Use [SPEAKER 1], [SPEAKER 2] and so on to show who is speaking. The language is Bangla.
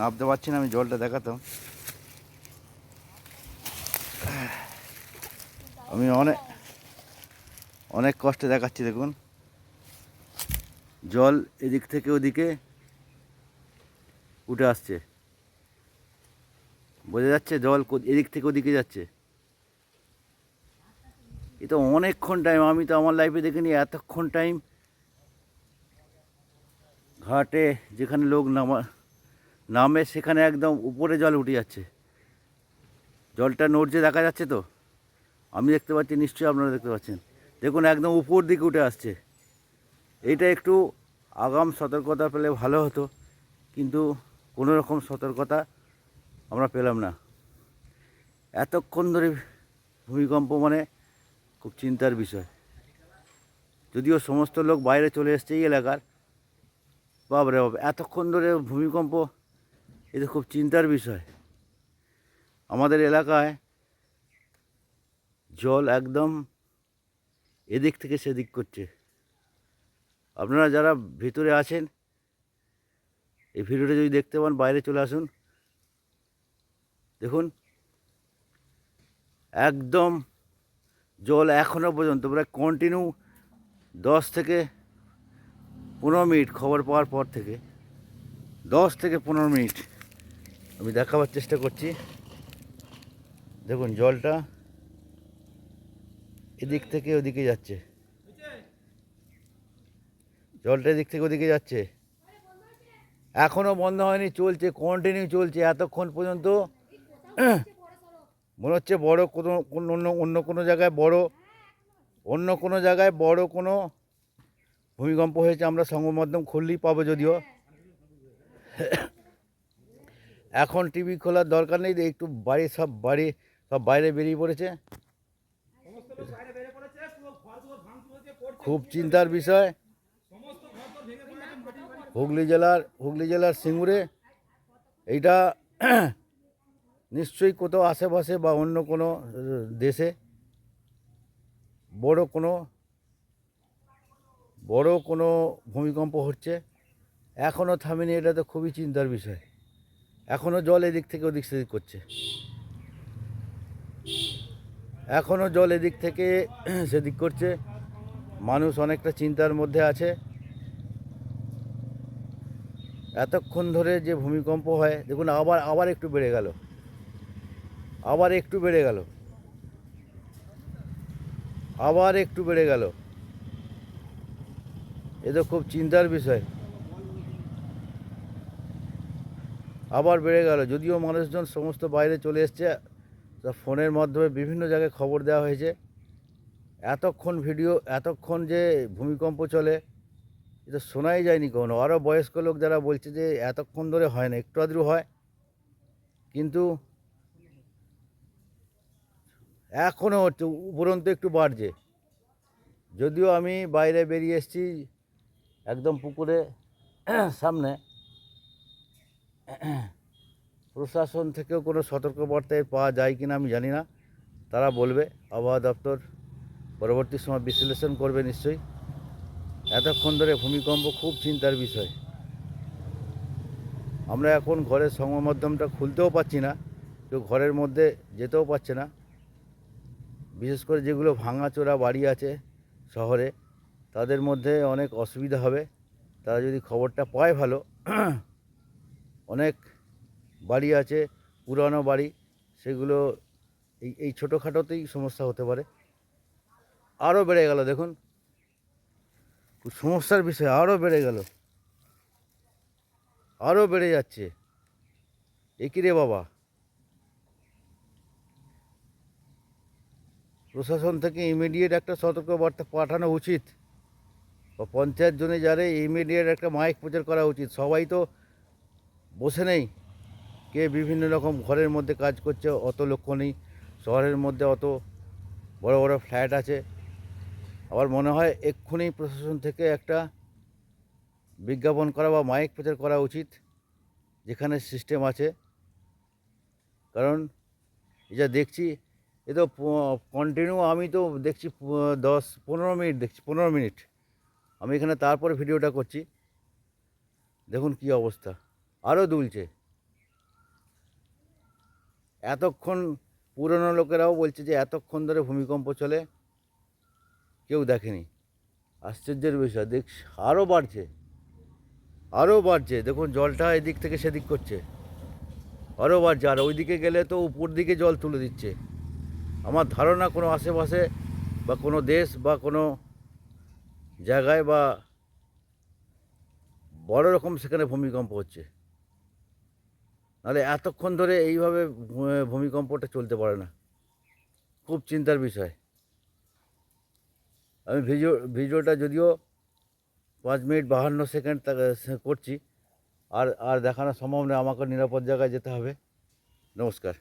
[SPEAKER 1] নামতে পারছি না, আমি জলটা দেখাতাম। আমি অনেক অনেক কষ্টে দেখাচ্ছি, দেখুন। জল এদিক থেকে ওদিকে উঠে আসছে। বোঝা যাচ্ছে জল এদিক থেকে ওদিকে যাচ্ছে। এ তো অনেকক্ষণ টাইম আমি তো আমার লাইফে দেখিনি, এতক্ষণ টাইম ঘাটে যেখানে লোক নামা নামে সেখানে একদম উপরে জল উঠে যাচ্ছে। জলটা নড়ছে, দেখা যাচ্ছে তো? আমি দেখতে পাচ্ছি, নিশ্চয়ই আপনারা দেখতে পাচ্ছেন। দেখুন, একদম উপর দিকে উঠে আসছে। এইটা একটু আগাম সতর্কতা পেলে ভালো হতো, কিন্তু কোনো রকম সতর্কতা আমরা পেলাম না। এতক্ষণ ধরে ভূমিকম্প মানে খুব চিন্তার বিষয়। যদিও সমস্ত লোক বাইরে চলে এসছে এই এলাকার। বাবরে বাবা এতক্ষণ ধরে ভূমিকম্প এটা খুব চিন্তার বিষয়। আমাদের এলাকায় জল একদম এদিক থেকে সেদিক করছে। আপনারা যারা ভিতরে আছেন, এই ভিডিওটা যদি দেখতে পান, বাইরে চলে আসুন। দেখুন, একদম জল এখনও পর্যন্ত, প্রায় কন্টিনিউ দশ থেকে পনেরো মিনিট খবর পাওয়ার পর থেকে, দশ থেকে পনেরো মিনিট আমি দেখাবার চেষ্টা করছি। দেখুন, জলটা এদিক থেকে ওদিকে যাচ্ছে। জলটা এদিক থেকে ওদিকে যাচ্ছে। এখনও বন্ধ হয়নি, চলছে কন্টিনিউ চলছে। এতক্ষণ পর্যন্ত মনে হচ্ছে বড় কোনো অন্য অন্য কোনো জায়গায় বড়, অন্য কোনো জায়গায় বড় কোনো ভূমিকম্প হয়েছে। আমরা সংবাদ মাধ্যম খুললেই পাবো যদিও। এখন টিভি খোলার দরকার নেই একটু বাড়ি, সব বাড়ি, সব বাইরে বেরিয়ে পড়েছে। খুব চিন্তার বিষয়। হুগলি জেলার হুগলি জেলার সিঙ্গুরে এইটা নিশ্চয়ই কোথাও আশেপাশে বা অন্য কোনো দেশে বড় কোনো বড় কোনো ভূমিকম্প হচ্ছে। এখনও থামেনি, এটা তো খুবই চিন্তার বিষয়। এখনও জল এদিক থেকে ওদিক সেদিক করছে। এখনও জল এদিক থেকে সেদিক করছে। মানুষ অনেকটা চিন্তার মধ্যে আছে। এতক্ষণ ধরে যে ভূমিকম্প হয়, দেখুন আবার আবার একটু বেড়ে গেল। আবার একটু বেড়ে গেল। আবার একটু বেড়ে গেল। এ তো খুব চিন্তার বিষয়। আবার বেড়ে গেল। যদিও মানুষজন সমস্ত বাইরে চলে এসছে ফোনের মাধ্যমে বিভিন্ন জায়গায় খবর দেওয়া হয়েছে। এতক্ষণ ভিডিও, এতক্ষণ যে ভূমিকম্প চলে এটা শোনাই যায়নি কখনো। আরও বয়স্ক লোক যারা বলছে যে এতক্ষণ ধরে হয় না, একটু আদ্রু হয়। কিন্তু এখনও হচ্ছে, উপরন্ত একটু বাড়ছে। যদিও আমি বাইরে বেরিয়ে এসেছি, একদম পুকুরে, সামনে। প্রশাসন থেকেও কোনো সতর্কবার্তা পাওয়া যায় কিনা আমি জানি না। তারা বলবে, আবহাওয়া দপ্তর পরবর্তী সময় বিশ্লেষণ করবে নিশ্চয়ই। এতক্ষণ ধরে ভূমিকম্প খুব চিন্তার বিষয়। আমরা এখন ঘরের সংবাদ মাধ্যমটা খুলতেও পাচ্ছি না, কেউ ঘরের মধ্যে যেতেও পারছে না। বিশেষ করে যেগুলো ভাঙাচোরা বাড়ি আছে শহরে, তাদের মধ্যে অনেক অসুবিধা হবে। তারা যদি খবরটা পায় ভালো অনেক বাড়ি আছে, পুরানো বাড়ি, সেগুলো এই এই ছোটোখাটোতেই সমস্যা হতে পারে। আরও বেড়ে গেল, দেখুন। সমস্যার বিষয় আরও বেড়ে গেল। আরও বেড়ে যাচ্ছে। একই রে বাবা। প্রশাসন থেকে ইমিডিয়েট একটা সতর্কবার্তা পাঠানো উচিত। বা পঞ্চায়েত জনে যারে ইমিডিয়েট একটা মাইক প্রচার করা উচিত। সবাই তো বসে নেই। কে বিভিন্ন রকম ঘরের মধ্যে কাজ করছে, অত লক্ষ্য নেই। শহরের মধ্যে অত বড় বড় ফ্ল্যাট আছে। আবার মনে হয় এক্ষুনি প্রশাসন থেকে একটা বিজ্ঞাপন করা বা মাইক প্রচার করা উচিত, যেখানে সিস্টেম আছে। কারণ এটা দেখছি, এ তো কন্টিনিউ আমি তো দেখছি দশ, পনেরো মিনিট দেখছি, পনেরো মিনিট। আমি এখানে তারপরে ভিডিওটা করছি। দেখুন কি অবস্থা। আরও দুলছে। এতক্ষণ পুরনো লোকেরাও বলছে যে এতক্ষণ ধরে ভূমিকম্প চলে, কেউ দেখেনি। আশ্চর্যের বিষয়, দেখ আরও বাড়ছে আরও বাড়ছে। দেখুন, জলটা এদিক থেকে সেদিক করছে আরও বাড়ছে। আর ওইদিকে গেলে তো উপর দিকে জল তুলে দিচ্ছে। আমার ধারণা কোনো আশেপাশে বা কোনো দেশ বা কোনো জায়গায় বা বড় রকম সেখানে ভূমিকম্প হচ্ছে। নাহলে এতক্ষণ ধরে এইভাবে ভূমিকম্পটা চলতে পারে না। খুব চিন্তার বিষয়। আমি ভিডিও, ভিডিওটা যদিও পাঁচ মিনিট বাহান্ন সেকেন্ড করছি। আর আর দেখানো সম্ভব নয়, আমাকে নিরাপদ জায়গায় যেতে হবে। নমস্কার।